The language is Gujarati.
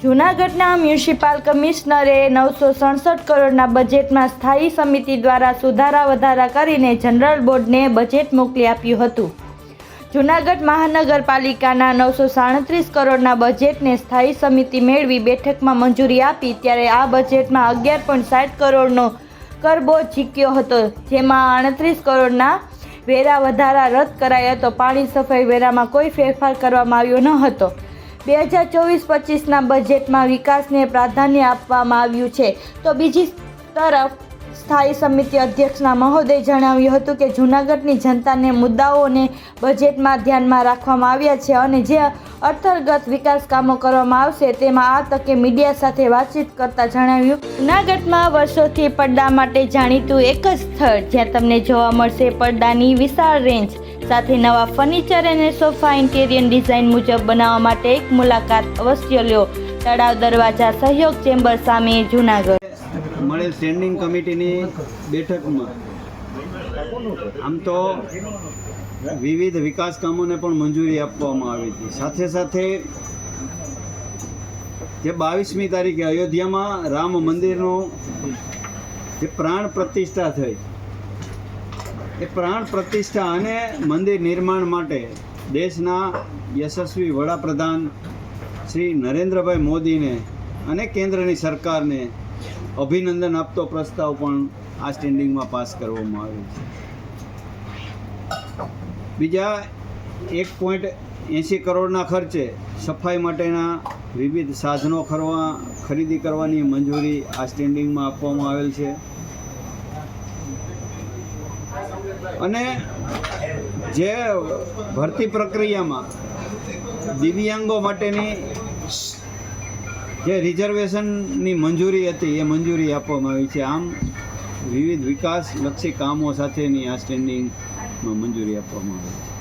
જૂનાગઢના મ્યુનિસિપાલ કમિશનરે નવસો સડસઠ કરોડના બજેટમાં સ્થાયી સમિતિ દ્વારા સુધારા વધારા કરીને જનરલ બોર્ડને બજેટ મોકલી આપ્યું હતું. જૂનાગઢ મહાનગરપાલિકાના નવસો સાડત્રીસ કરોડના બજેટને સ્થાયી સમિતિ મેળવી બેઠકમાં મંજૂરી આપી ત્યારે આ બજેટમાં અગિયાર પોઈન્ટ સાઠ કરોડનો કરબો ઝીક્યો હતો, જેમાં આડત્રીસ કરોડના વેરા વધારા રદ કરાયો હતો પાણી સફાઈ વેરામાં કોઈ ફેરફાર કરવામાં આવ્યો ન હતો. બે હજાર ચોવીસ પચીસના બજેટમાં વિકાસને પ્રાધાન્ય આપવામાં આવ્યું છે. તો બીજી તરફ સ્થાયી સમિતિ અધ્યક્ષના મહોદય જણાવ્યું હતું કે જૂનાગઢની જનતાને મુદ્દાઓને બજેટમાં ધ્યાનમાં રાખવામાં આવ્યા છે અને જે અર્થગત વિકાસ કામો કરવામાં આવશે તેમાં આ તકે મીડિયા સાથે વાતચીત કરતા જણાવ્યું, જૂનાગઢમાં વર્ષોથી પડદા માટે જાણીતું એક જ સ્થળ જ્યાં તમને જોવા મળશે પડદાની વિશાળ રેન્જ સાથે નવા ફર્નિચર અને સોફા ઇન્ટેરિયર ડિઝાઇન મુજબ બનાવવા માટે એક મુલાકાત અવશ્ય લ્યો. તળાવ દરવાજા, સહયોગ ચેમ્બર સામે જૂનાગઢ. મળેલ સ્ટેન્ડિંગ કમિટીની બેઠકમાં આમ તો વિવિધ વિકાસ કામોને પણ મંજૂરી આપવામાં આવી હતી. સાથે સાથે જે બાવીસમી તારીખે અયોધ્યામાં રામ મંદિરનું જે પ્રાણ પ્રતિષ્ઠા થઈ એ પ્રાણ પ્રતિષ્ઠા અને મંદિર નિર્માણ માટે દેશના યશસ્વી વડાપ્રધાન શ્રી નરેન્દ્રભાઈ મોદીને અને કેન્દ્રની સરકારને અભિનંદન આપતો પ્રસ્તાવ પણ આ સ્ટેન્ડિંગમાં પાસ કરવામાં આવ્યો છે. બીજા એક પોઈન્ટ એંસી કરોડના ખર્ચે સફાઈ માટેના વિવિધ સાધનો ખરવા, ખરીદી કરવાની મંજૂરી આ સ્ટેન્ડિંગમાં આપવામાં આવેલ છે. અને જે ભરતી પ્રક્રિયામાં દિવ્યાંગો માટેની જે રિઝર્વેશનની મંજૂરી હતી, એ મંજૂરી આપવામાં આવી છે. આમ વિવિધ વિકાસલક્ષી કામો સાથેની આ સ્ટેન્ડિંગમાં મંજૂરી આપવામાં આવી છે.